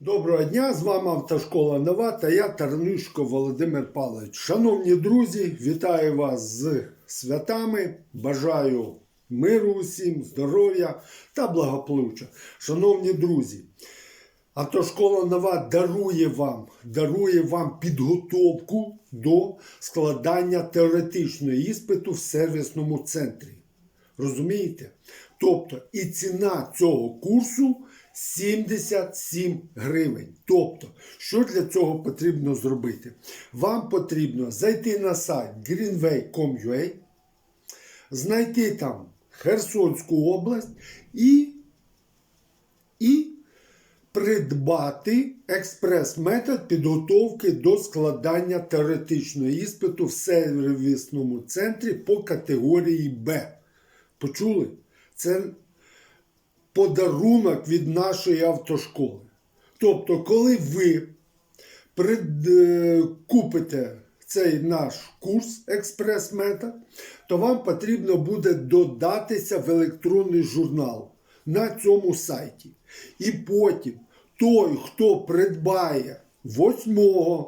Доброго дня, з вами Автошкола Нова та я Таранишко Володимир Павлович. Шановні друзі, вітаю вас з святами. Бажаю миру усім, здоров'я та благополуччя. Шановні друзі, Автошкола Нова дарує вам, дарує вам підготовку до складання теоретичного іспиту в сервісному центрі. Розумієте? Тобто і ціна цього курсу 77 гривень. Тобто, що для цього потрібно зробити? Вам потрібно зайти на сайт greenway.com.ua, знайти там Херсонську область і, і придбати експрес-метод підготовки до складання теоретичного іспиту в сервісному центрі по категорії Б. Почули? Це подарунок від нашої автошколи. Тобто, коли ви е, купите цей наш курс експрес-метод, то вам потрібно буде додатися в електронний журнал на цьому сайті. І потім той, хто придбає 8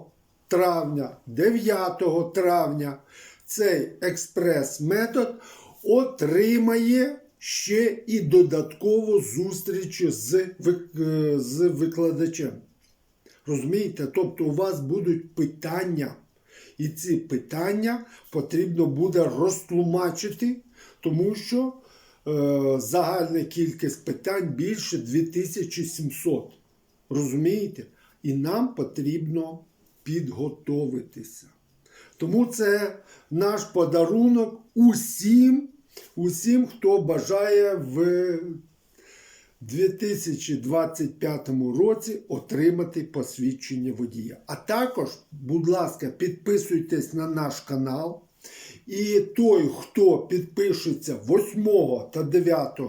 травня, 9 травня цей експрес-метод, отримає ще і додатково зустріч з, е, з викладачем. Розумієте? Тобто у вас будуть питання, і ці питання потрібно буде розтлумачити, тому що е, загальна кількість питань більше 2700. Розумієте? І нам потрібно підготовитися. Тому це наш подарунок усім, усім, хто бажає в 2025 році отримати посвідчення водія. А також, будь ласка, підписуйтесь на наш канал. І той, хто підпишеться 8 та 9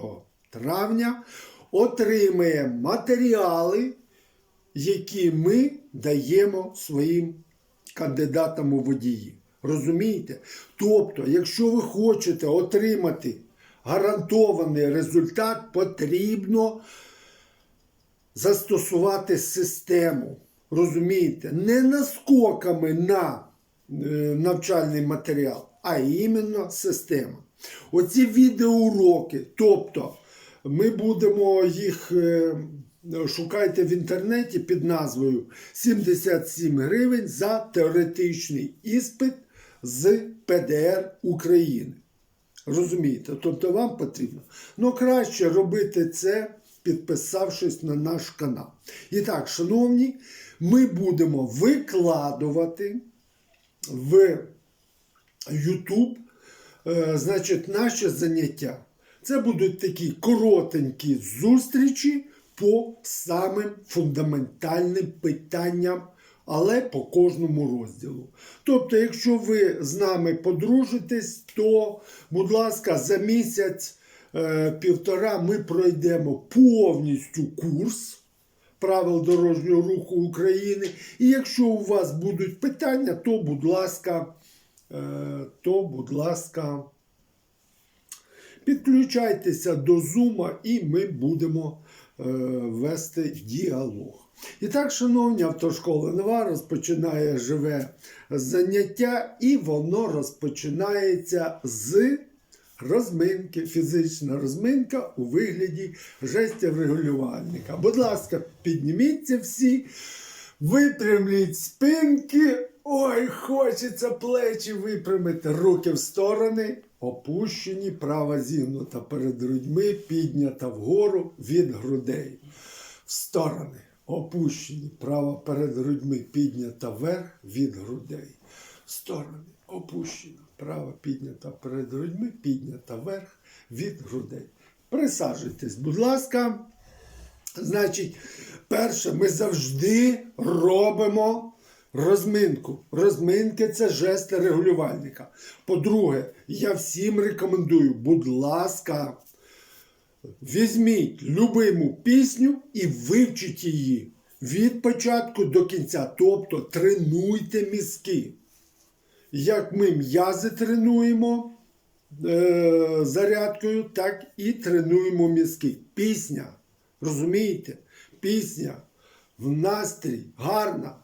травня, отримає матеріали, які ми даємо своїм кандидатам у водії. Розумієте? Тобто, якщо ви хочете отримати гарантований результат, потрібно застосувати систему. Розумієте? Не наскоками на е, навчальний матеріал, а іменно система. Оці відеоуроки, тобто ми будемо їх е, шукайте в інтернеті під назвою 77 гривень за теоретичний іспит з ПДР України. Розумієте? Тобто вам потрібно. Ну, краще робити це, підписавшись на наш канал. І так, шановні, ми будемо викладувати в YouTube, е, значить, наші заняття. Це будуть такі коротенькі зустрічі по самим фундаментальним питанням, але по кожному розділу. Тобто, якщо ви з нами подружитесь, то, будь ласка, за місяць е, півтора ми пройдемо повністю курс правил дорожнього руху України. І якщо у вас будуть питання, то, будь ласка, е, то, будь ласка, підключайтеся до Зума і ми будемо вести діалог. І так, шановні, автошкола Нова розпочинає живе заняття, і воно розпочинається з розминки, фізична розминка у вигляді жестів регулювальника. Будь ласка, підніміться всі, випрямліть спинки. Ой, хочеться плечі випрямити, руки в сторони, опущені, права зігнута перед грудьми, піднята вгору від грудей. В сторони опущені, права перед грудьми піднята вверх від грудей. В сторони опущена, права піднята перед грудьми, піднята вверх від грудей. Присаджуйтесь, будь ласка. Значить, перше, ми завжди робимо розминку. Розминки це жести регулювальника. По-друге, я всім рекомендую, будь ласка, візьміть любиму пісню і вивчіть її від початку до кінця. Тобто тренуйте мізки. Як ми м'язи тренуємо е, зарядкою, так і тренуємо мізки. Пісня. Розумієте? Пісня в настрій, гарна,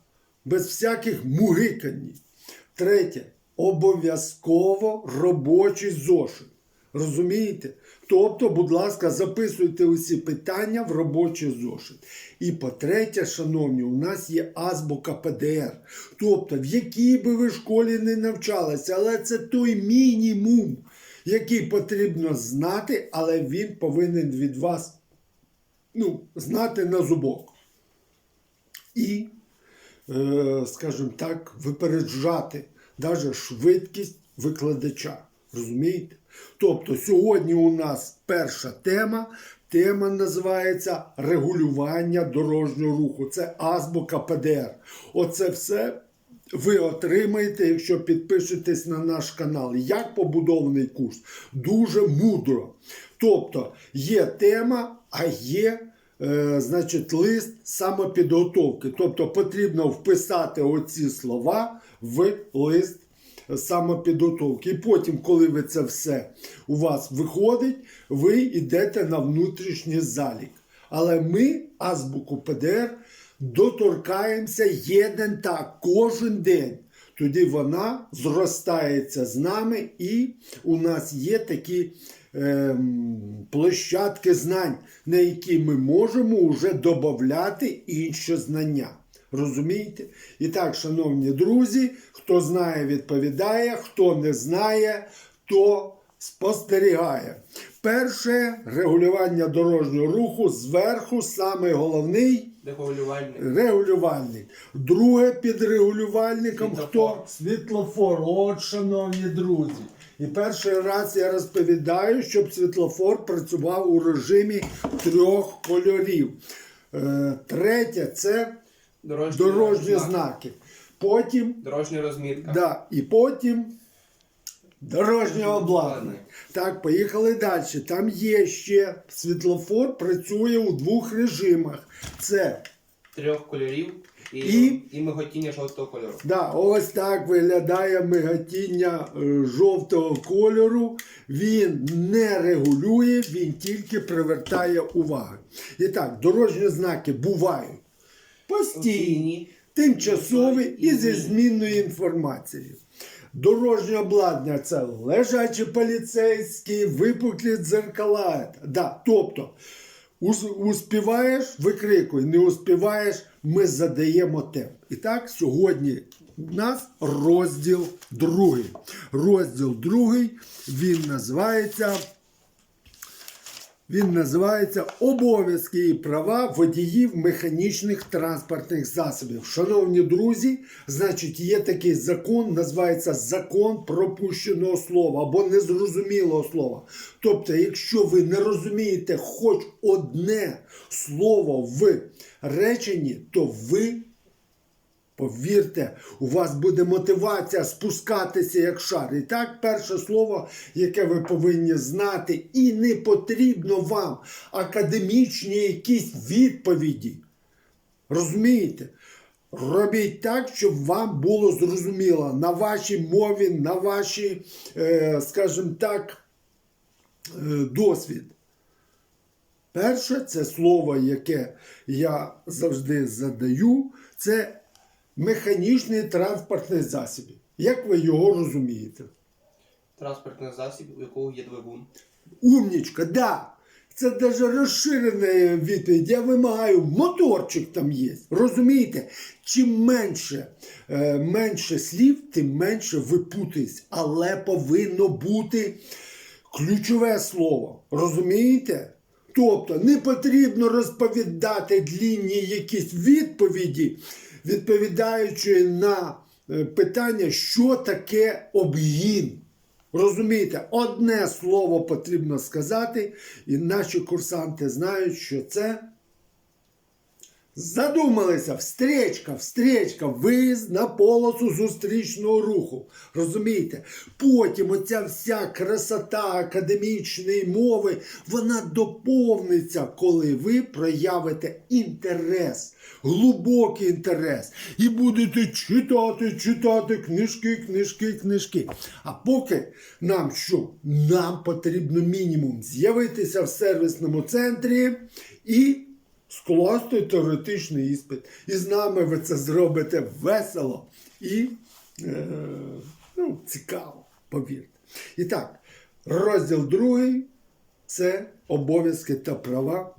без всяких мугикань. Третє. Обов'язково робочий зошит. Розумієте? Тобто, будь ласка, записуйте усі питання в робочий зошит. І по-третє, шановні, у нас є азбука ПДР. Тобто, в якій би ви школі не навчалися, але це той мінімум, який потрібно знати, але він повинен від вас ну, знати на зубок. І, скажімо так, випереджати навіть швидкість викладача. Розумієте? Тобто сьогодні у нас перша тема. Тема називається регулювання дорожнього руху. Це азбука ПДР. Оце все ви отримаєте, якщо підпишетесь на наш канал. Як побудований курс? Дуже мудро. Тобто є тема, а є е, значить, лист самопідготовки. Тобто потрібно вписати оці слова в лист самопідготовки. І потім, коли ви це все у вас виходить, ви йдете на внутрішній залік. Але ми, азбуку ПДР, доторкаємося єден так кожен день. Тоді вона зростається з нами, і у нас є такі ем, площадки знань, на які ми можемо вже додати інші знання. Розумієте? І так, шановні друзі, хто знає, відповідає, хто не знає, то спостерігає. Перше регулювання дорожнього руху зверху, саме головний Регулювальник. регулювальник. Друге під регулювальником Світлофор. хто? Світлофор. От, шановні друзі. І перший раз я розповідаю, щоб світлофор працював у режимі трьох кольорів. Е, Третє це Дорожні, дорожні знаки. знаки. Потім Дорожня розмітка. Да, і потім дорожнє обладнання. Так, поїхали далі. Там є ще світлофор, працює у двох режимах. Це Трьох кольорів і, І? і миготіння жовтого кольору. да, ось так виглядає миготіння е, жовтого кольору. Він не регулює, він тільки привертає увагу. І так, дорожні знаки бувають постійні, тимчасові і зі змінною інформацією. Дорожнє обладнання це лежачі поліцейські, випуклі дзеркала. Да, тобто, успіваєш, викрикуй, не успіваєш, ми задаємо темп. І так, сьогодні у нас розділ другий. Розділ другий, він називається він називається Обов'язки і права водіїв механічних транспортних засобів. Шановні друзі, значить, є такий закон, називається закон пропущеного слова або незрозумілого слова. Тобто, якщо ви не розумієте хоч одне слово в реченні, то ви Повірте, у вас буде мотивація спускатися як шар. І так, перше слово, яке ви повинні знати, і не потрібно вам академічні якісь відповіді. Розумієте? Робіть так, щоб вам було зрозуміло на вашій мові, на вашій, е, скажімо так, е, досвід. Перше, це слово, яке я завжди задаю, це механічний транспортний засіб. Як ви його розумієте? Транспортний засіб, у якого є двигун. Умнічка, да. Це навіть розширена відповідь. Я вимагаю, моторчик там є. Розумієте? Чим менше, е, менше слів, тим менше ви путаєтесь. Але повинно бути ключове слово. Розумієте? Тобто не потрібно розповідати длінні якісь відповіді, відповідаючи на е, питання, що таке обгін. Розумієте, одне слово потрібно сказати, і наші курсанти знають, що це задумалися. Встречка, встречка, виїзд на полосу зустрічного руху. Розумієте? Потім оця вся красота академічної мови, вона доповниться, коли ви проявите інтерес, глибокий інтерес. І будете читати, читати книжки, книжки, книжки. А поки нам що? Нам потрібно мінімум з'явитися в сервісному центрі і скласти теоретичний іспит. І з нами ви це зробите весело і е, ну, цікаво, повірте. І так, розділ другий це обов'язки та права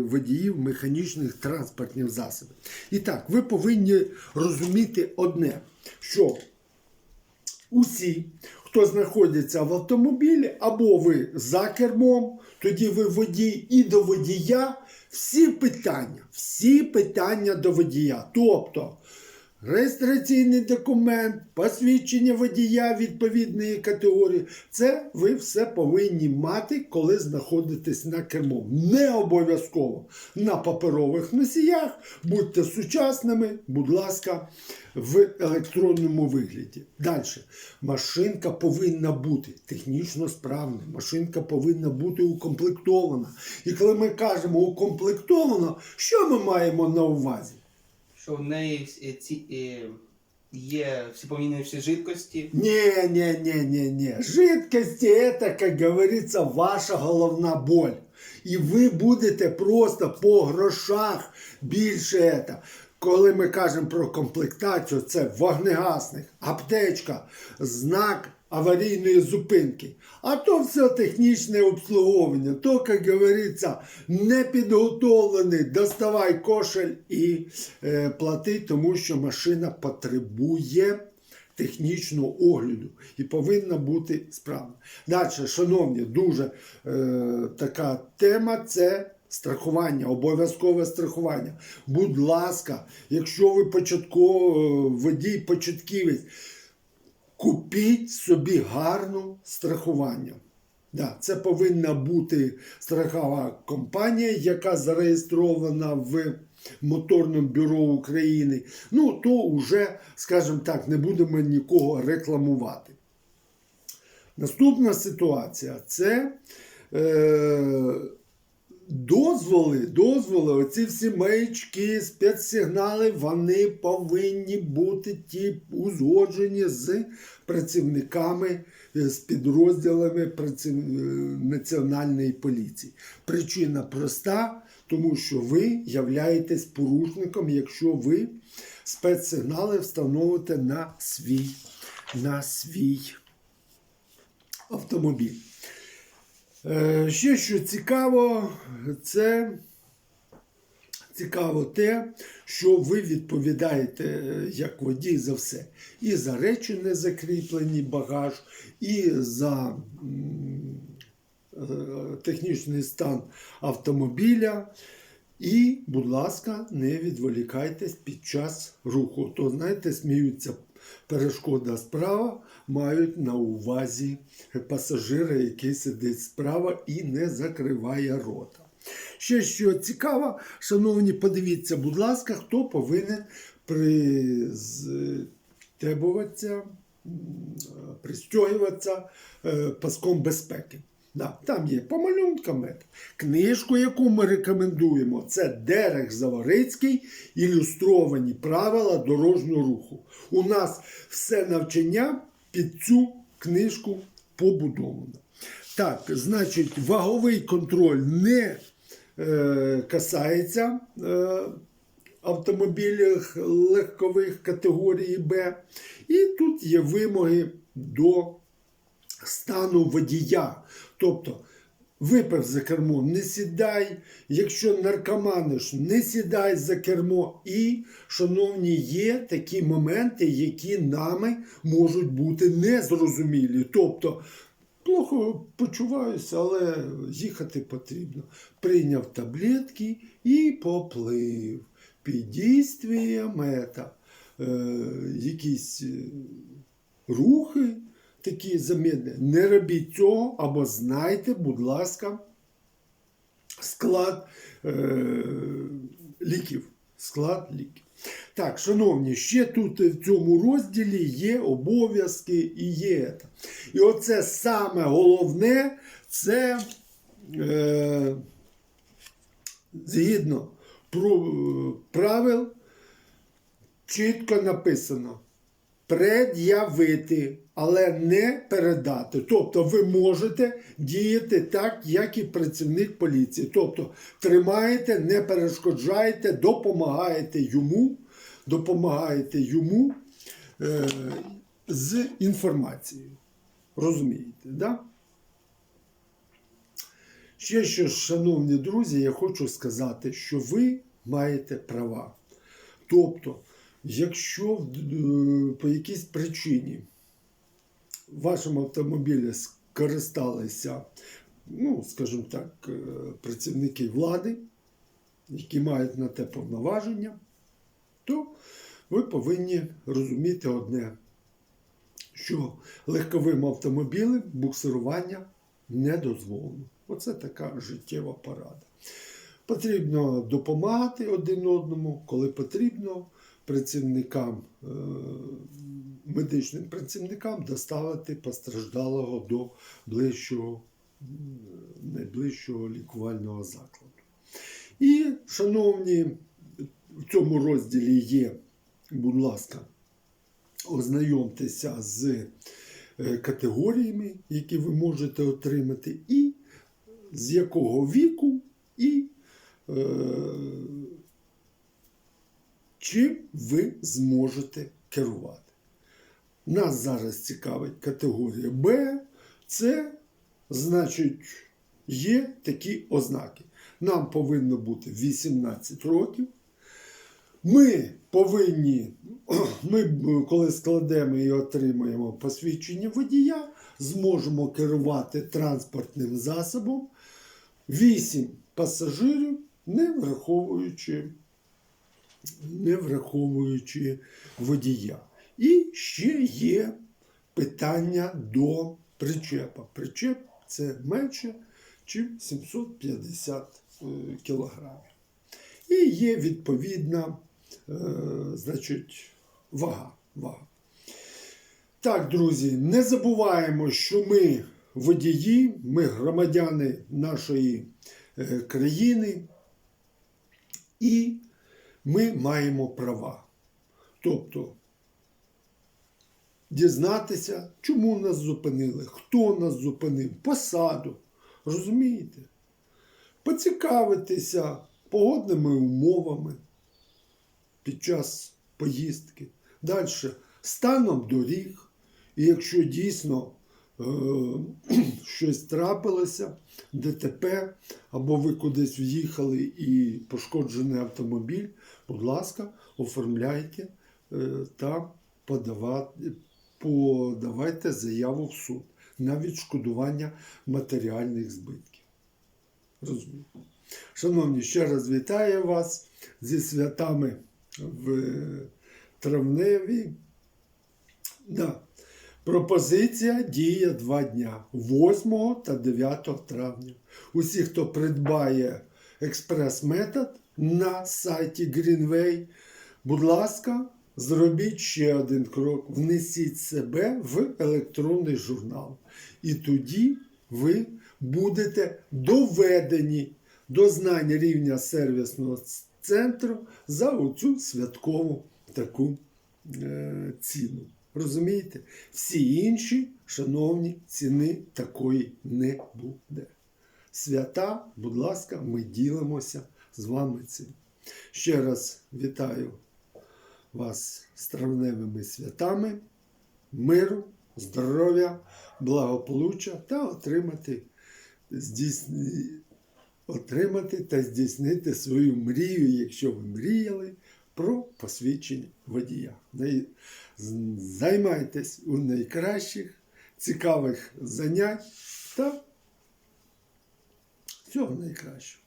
водіїв механічних транспортних засобів. І так, ви повинні розуміти одне, що усі, хто знаходиться в автомобілі, або ви за кермом, тоді ви водій і до водія, всі питання, всі питання до водія. Тобто реєстраційний документ, посвідчення водія відповідної категорії. Це ви все повинні мати, коли знаходитесь на кермом. Не обов'язково на паперових носіях, будьте сучасними, будь ласка, в електронному вигляді. Далі. Машинка повинна бути технічно справною, машинка повинна бути укомплектована. І коли ми кажемо укомплектована, що ми маємо на увазі? Що в неї е, ці, е, є всі жидкості. Не, не, не, не, не. Жидкости это, как говорится, ваша головна боль. І ви будете просто по грошах більше это. Коли ми кажемо про комплектацію, це вогнегасник, аптечка, знак аварійної зупинки. А то все технічне обслуговування. То, як говориться, непідготовлений, доставай кошель і е, плати, тому що машина потребує технічного огляду і повинна бути справна. Далі, шановні, дуже е, така тема це. Страхування, обов'язкове страхування. Будь ласка, якщо ви початково водій початківець, купіть собі гарну страхування. Да, це повинна бути страхова компанія, яка зареєстрована в Моторному бюро України. Ну, то вже, скажімо так, не будемо нікого рекламувати. Наступна ситуація це е, дозволи, дозволи, оці всі маячки, спецсигнали, вони повинні бути ті узгоджені з працівниками, е, з підрозділами праців... е, Національної поліції. Причина проста, тому що ви являєтесь порушником, якщо ви спецсигнали встановите на свій, на свій автомобіль. Е, Ще що цікаво, це цікаво те, що ви відповідаєте е, як водій за все. І за речі не закріплені багаж, і за е, технічний стан автомобіля. І, будь ласка, не відволікайтесь під час руху. То, знаєте, сміються перешкода справа, мають на увазі пасажира, який сидить справа і не закриває рота. Ще що цікаво, шановні, подивіться, будь ласка, хто повинен пристебуватися, пристягуватися е, паском безпеки. Да, там є по малюнкам. Книжку, яку ми рекомендуємо, це Дерех Заворицький, ілюстровані правила дорожнього руху. У нас все навчання під цю книжку побудовано. Так, значить, ваговий контроль не е, касається е, автомобілів легкових категорії Б. І тут є вимоги до стану водія. Тобто, випив за кермо, не сідай. Якщо наркоманиш, не сідай за кермо. І, шановні, є такі моменти, які нами можуть бути незрозумілі. Тобто, плохо почуваюся, але їхати потрібно. Прийняв таблетки і поплив. Під дійствієм ета, е, якісь е, рухи такі замедні. Не робіть цього, або знайте, будь ласка, склад е, ліків. Склад ліків. Так, шановні, ще тут в цьому розділі є обов'язки і є. І оце саме головне це е, згідно правил чітко написано пред'явити але не передати. Тобто ви можете діяти так, як і працівник поліції. Тобто тримаєте, не перешкоджаєте, допомагаєте йому, допомагаєте йому е, з інформацією. Розумієте, да? Ще що, шановні друзі, я хочу сказати, що ви маєте права. Тобто, якщо е, по якійсь причині вашим автомобілем скористалися, ну, скажімо так, е, працівники влади, які мають на те повноваження, то ви повинні розуміти одне, що легковим автомобілем буксирування не дозволено. Оце така життєва порада. Потрібно допомагати один одному, коли потрібно працівникам, е, медичним працівникам доставити постраждалого до ближчого, найближчого лікувального закладу. І, шановні, в цьому розділі є, будь ласка, ознайомтеся з е, категоріями, які ви можете отримати, і з якого віку, і е, чим ви зможете керувати. Нас зараз цікавить категорія Б, С, значить, є такі ознаки. Нам повинно бути 18 років. Ми повинні, ми, коли складемо і отримаємо посвідчення водія, зможемо керувати транспортним засобом 8 пасажирів, не враховуючи, не враховуючи водія. І ще є питання до причепа. Причеп це менше, ніж 750 е, кілограмів. І є відповідна е, значить, вага. вага. Так, друзі, не забуваємо, що ми водії, ми громадяни нашої е, країни, і ми маємо права. Тобто дізнатися, чому нас зупинили, хто нас зупинив, посаду. Розумієте? Поцікавитися погодними умовами під час поїздки. Далі станом доріг. І якщо дійсно щось трапилося, ДТП, або ви кудись в'їхали і пошкоджений автомобіль, будь ласка, оформляйте е, та подавайте, подавайте заяву в суд на відшкодування матеріальних збитків. Розумієте? Шановні, ще раз вітаю вас зі святами в травневі. Да. Пропозиція діє два дня 8 та 9 травня. Усі, хто придбає експрес-метод на сайті Greenway, будь ласка, зробіть ще один крок. Внесіть себе в електронний журнал. І тоді ви будете доведені до знань рівня сервісного центру за оцю святкову таку е, ціну. Розумієте? Всі інші, шановні, ціни такої не буде. Свята, будь ласка, ми ділимося з вами цим. Ще раз вітаю вас з травневими святами, миру, здоров'я, благополуччя та отримати, здійсни... отримати та здійснити свою мрію, якщо ви мріяли, про посвідчення водія. Займайтесь у найкращих, цікавих занять та всього найкращого.